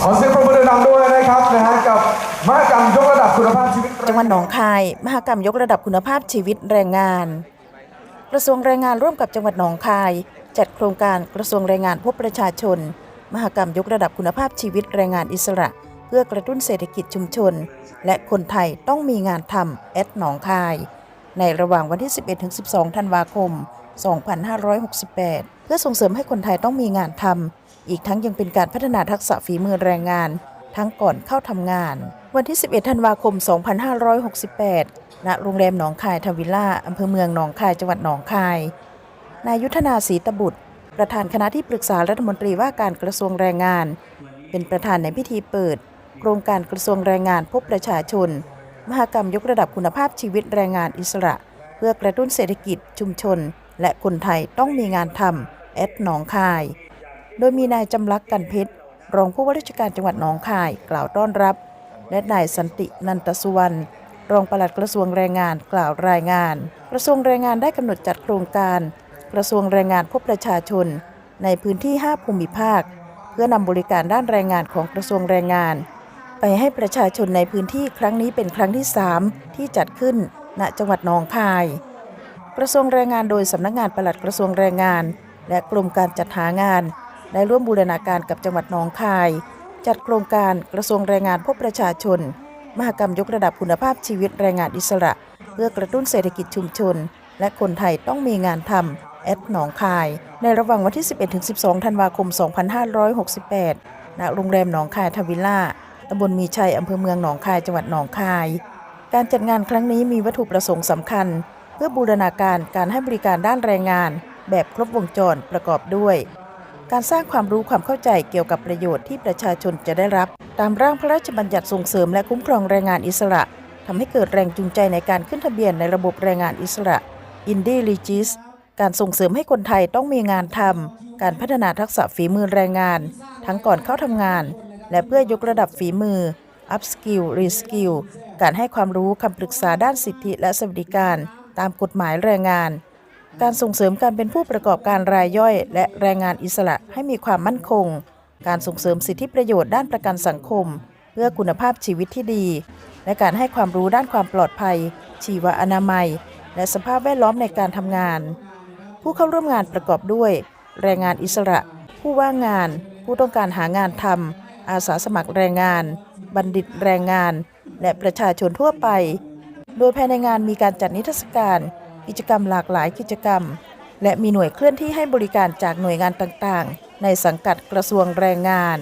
ขอเสียงปรบมือดังด้วยนะครับนะฮะกับมหกรรมยกระดับคุณภาพชีวิตจังหวัดหนองคาย มหกรรมยกระดับคุณภาพชีวิตแรงงาน กระทรวงแรงงานร่วมกับจังหวัดหนองคาย จัดโครงการกระทรวงแรงงานพบประชาชน มหกรรมยกระดับคุณภาพชีวิตแรงงานอิสระ เพื่อกระตุ้นเศรษฐกิจชุมชน และคนไทยต้องมีงานทำแอดหนองคาย ในระหว่างวันที่ 11-12 ธันวาคม 2568 เพื่อส่งเสริมให้คนไทยต้องมีงานทำ อีกทั้งยังเป็นการพัฒนาทักษะฝีมือแรงงาน ทั้งก่อนเข้าทำงาน วันที่ 11 ธันวาคม 2568 ณ โรงแรมหนองคายทวิลล่าอำเภอเมืองหนองคายจังหวัดหนองคาย นายยุทธนาศรีตบุตร ประธานคณะที่ปรึกษารัฐมนตรีว่าการกระทรวงแรงงาน เป็นประธานในพิธีเปิด โครงการกระทรวงแรงงานพบประชาชน มหกรรมยกระดับคุณภาพชีวิตแรงงานอิสระ เพื่อกระตุ้นเศรษฐกิจชุมชน และคนไทยต้องมีงานทำแอดหนองคาย โดยมีนายจำลักกันเพชร รองผู้ว่าราชการจังหวัดหนองคาย กล่าวต้อนรับ และนายสันตินันตสุวรรณรองปลัดกระทรวงแรงงานกล่าวรายงาน กระทรวงแรงงานได้กำหนดจัดโครงการ กระทรวงแรงงานพบประชาชน ในพื้นที่ 5 ภูมิภาค เพื่อนำบริการด้านแรงงานของกระทรวงแรงงาน ไปให้ประชาชนในพื้นที่ครั้งนี้เป็นครั้งที่ 3 ที่จัดขึ้นณจังหวัดหนองคาย กระทรวงแรงงานโดยสำนักงานปลัดกระทรวงแรงงาน และกรมการจัดหางาน ได้ร่วมบูรณาการกับจังหวัดหนองคาย จัดโครงการกระทรวงแรงงานพบประชาชน มหกรรมยกระดับคุณภาพชีวิตแรงงานอิสระ เพื่อกระตุ้นเศรษฐกิจชุมชน และคนไทยต้องมีงานทำแอดหนองคาย ในระหว่างวันที่ 11-12 ธันวาคม 2568 ณ โรงแรมหนองคายทวิลล่าตำบลมีชัยอำเภอเมืองหนองคาย จังหวัดหนองคาย การจัดงานครั้งนี้มีวัตถุประสงค์สำคัญ เพื่อบูรณาการการให้บริการด้านแรงงาน แบบครบวงจรประกอบด้วย การสร้างความรู้ความเข้าใจเกี่ยวกับประโยชน์ที่ประชาชนจะได้รับ ตามร่างพระราชบัญญัติส่งเสริมและคุ้มครองแรงงานอิสระทำให้เกิดแรงจูงใจในการขึ้นทะเบียนในระบบแรงงานอิสระ i n d i l e g i s การส่งเสริมให้คนไทยต้องมีงานทำการพัฒนาทักษะฝีมือแรงงาน ทั้งก่อนเข้าทำงาน และเพื่อยกระดับฝีมือ up skill re skill การให้ความรู้คำปรึกษาด้านสิทธิและสวัสดิการ ตามกฎหมายแรงงาน การส่งเสริมการเป็นผู้ประกอบการรายย่อย และแรงงานอิสระให้มีความมั่นคง การส่งเสริมสิทธิประโยชน์ด้านประกันสังคม เพื่อคุณภาพชีวิตที่ดี และการให้ความรู้ด้านความปลอดภัย ชีวอนามัย และสภาพแวดล้อมในการทำงาน ผู้เข้าร่วมงานประกอบด้วย แรงงานอิสระ ผู้ว่างงาน ผู้ต้องการหางานทำอาสาสมัครแรงงาน บัณฑิตแรงงาน และประชาชนทั่วไป โดยภายในงานมีการจัดนิทรรศการ กิจกรรมหลากหลายกิจกรรม และมีหน่วยเคลื่อนที่ให้บริการจากหน่วยงานต่างๆ ในสังกัดกระทรวงแรงงาน